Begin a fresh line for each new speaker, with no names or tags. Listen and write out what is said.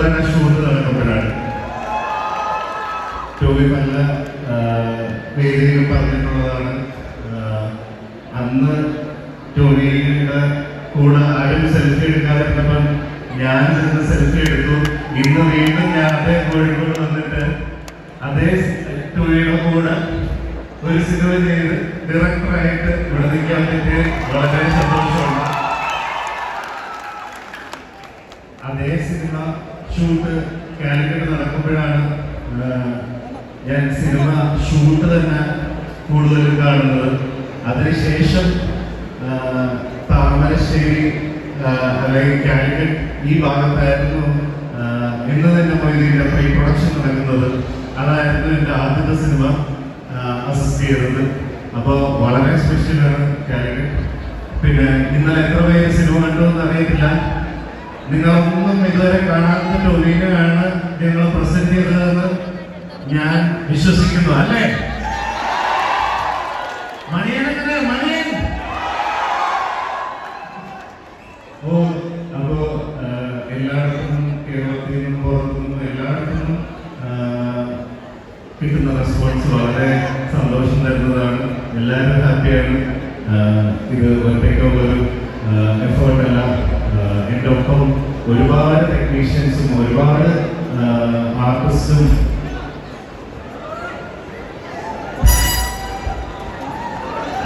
തന്നെ shoot നടക്കുമ്പോഴാണ് Toby പല വേദിയിലും പറഞ്ഞിട്ടുള്ളതാണ്. അന്ന് ടോബിയുടെ കൂടെ ആരും സെൽഫി എടുക്കാതിരുന്നപ്പം ഞാൻ ചെന്ന് സെൽഫി എടുത്തു. ഇന്ന് വീണ്ടും ഞാൻ അതേ കോഴിക്കോട് വന്നിട്ട് അതേ ടോബിയുടെ കൂടെ ഒരു സിനിമ ചെയ്ത് ഡയറക്ടറായിട്ട് ഇവിടെ പറ്റിയ വളരെ സന്തോഷമുണ്ട് അതേ സിനിമ ഷൂട്ട് കാലിക്കറ്റ് നടക്കുമ്പോഴാണ് ഞാൻ സിനിമ ഷൂട്ട് തന്നെ കൂടുതലും കാണുന്നത്. അതിനുശേഷം താമരശ്ശേരി അല്ലെങ്കിൽ കാലിക്കറ്റ് ഈ ഭാഗത്തായിരുന്നു ഇന്ന് തന്നെ മൊയ്തീന്റെ പ്രീ പ്രൊഡക്ഷൻ നടക്കുന്നത്. അതായിരുന്നു എന്റെ ആദ്യത്തെ സിനിമ അസിസ്റ്റ് ചെയ്തത്. അപ്പോൾ വളരെ സ്പെഷ്യലാണ് കാലിക്കറ്റ്. പിന്നെ ഇന്നലെ എത്ര പേര് സിനിമ കണ്ടു എന്ന് അറിയത്തില്ല. നിങ്ങളൊന്നും ഇതുവരെ കാണാത്ത ടൊലീനയാണ് ഞങ്ങൾ പ്രസന്റ് ചെയ്തതെന്ന് ഞാൻ വിശ്വസിക്കുന്നു അല്ലേ? മണിയനെങ്ങനെ മണിയൻ! ഓ അപ്പോ എല്ലായിടത്തും കേരളത്തിൽ നിന്നും പുറത്തുനിന്നും എല്ലായിടത്തും കിട്ടുന്ന റെസ്പോൺസ് വളരെ സന്തോഷം തരുന്നതാണ്. എല്ലാവരും ഹാപ്പിയാണ് ഇത് ഒറ്റയ്ക്കുള്ള ഒരു എഫേർട്ട് അല്ല ആ, എന്റെ ഒപ്പം ഒരുപാട് ടെക്നീഷ്യൻസും ഒരുപാട് ആർട്ടിസ്റ്റും